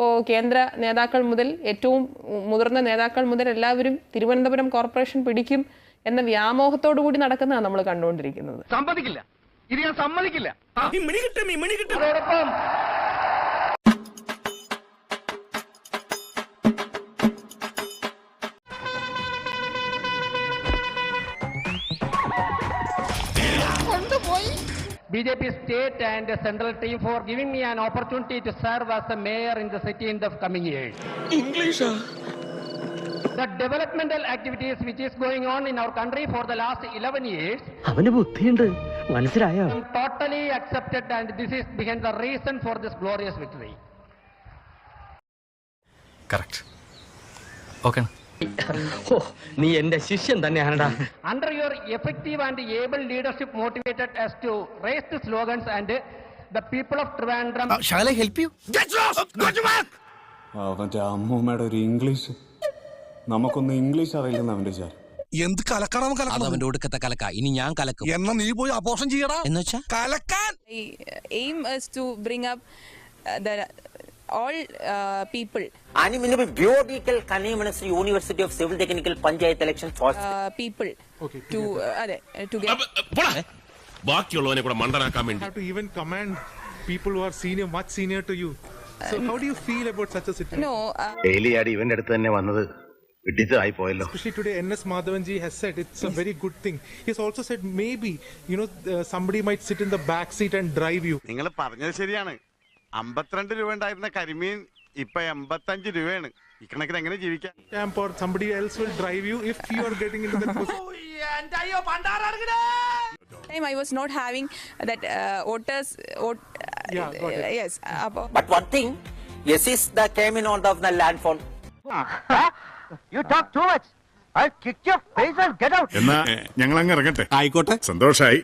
ഓ, കേന്ദ്ര നേതാക്കൾ മുതൽ ഏറ്റവും മുതിർന്ന നേതാക്കൾ മുതൽ എല്ലാവരും തിരുവനന്തപുരം കോർപ്പറേഷൻ പിടിക്കും എന്ന വ്യാമോഹത്തോടു കൂടി നടക്കുന്നതാണ് നമ്മൾ കണ്ടുകൊണ്ടിരിക്കുന്നത്. സമ്മതിക്കില്ല. ഇത് ഞാൻ സമ്മതിക്കില്ല. BJP state and central team for giving me an opportunity to serve as the mayor in the city in the coming years. English. The developmental activities which is going on in our country for the last 11 years അവന് ബുദ്ധിയുണ്ട് മനസ്സിലായോ am totally accepted and this is behind the reason for this glorious victory. Correct okay ഓ നീ എന്റെ ശിഷ്യൻ തന്നെയാണടാ. Under your effective and able leadership motivated leadership to raise the slogans and the people of Trivandrum shall I help you അവന്റെ അമ്മൂമ്മയുടെ ഒരു English നമുക്കൊന്നും English അറിയില്ലെന്ന് അവന്റെ വിചാരം. എന്ത് കലക്കണം അത് കലക്കണം അവന്റെ ഒടുക്കത്തെ കലക്ക. ഇനി ഞാൻ കലക്കും. എന്നാ നീ പോയി അപോഷം ചെയ്യടാ? എന്ന് വെച്ചാ കലക്കാൻ My aim is to bring up uh, the all uh, people, Animal biological Kanimana's University of Civil Technical Panchayat election for uh, people to uh, അതെ, to get ബാക്കിയുള്ളവനെ കൂടെ മണ്ടനാക്കാൻ വേണ്ടി have to even command people who are senior, much senior to you. So how do you feel about such a situation? no uh, daily ആടി ഇവന്റെ അടുത്ത് തന്നെ വന്നത് വിട്ടിച്ചായി പോയല്ലോ Especially today, N.S. Madhavanji has said it's a very good thing. he has also said maybe, you know, uh, somebody might sit in the back seat and drive you. നിങ്ങൾ പറഞ്ഞത് ശരിയാണ് അമ്പത്തിരണ്ട് രൂപ ഉണ്ടായിരുന്ന കരിമീൻ ഇപ്പൊ എൺപത്തഞ്ച് രൂപയാണ് ഇക്കണക്കിന് എങ്ങനെ ജീവിക്കാം Camp or somebody else will drive you if you are getting into that position. time I was not having that uh, otters. uh, Yeah, got it. yes Uh, But one thing, yes is the came in on the landfall. You talk too much. I'll kick your face and get out. എന്നാ ഞങ്ങൾ അങ്ങ് ഇറങ്ങട്ടെ ആയിക്കോട്ടെ സന്തോഷായി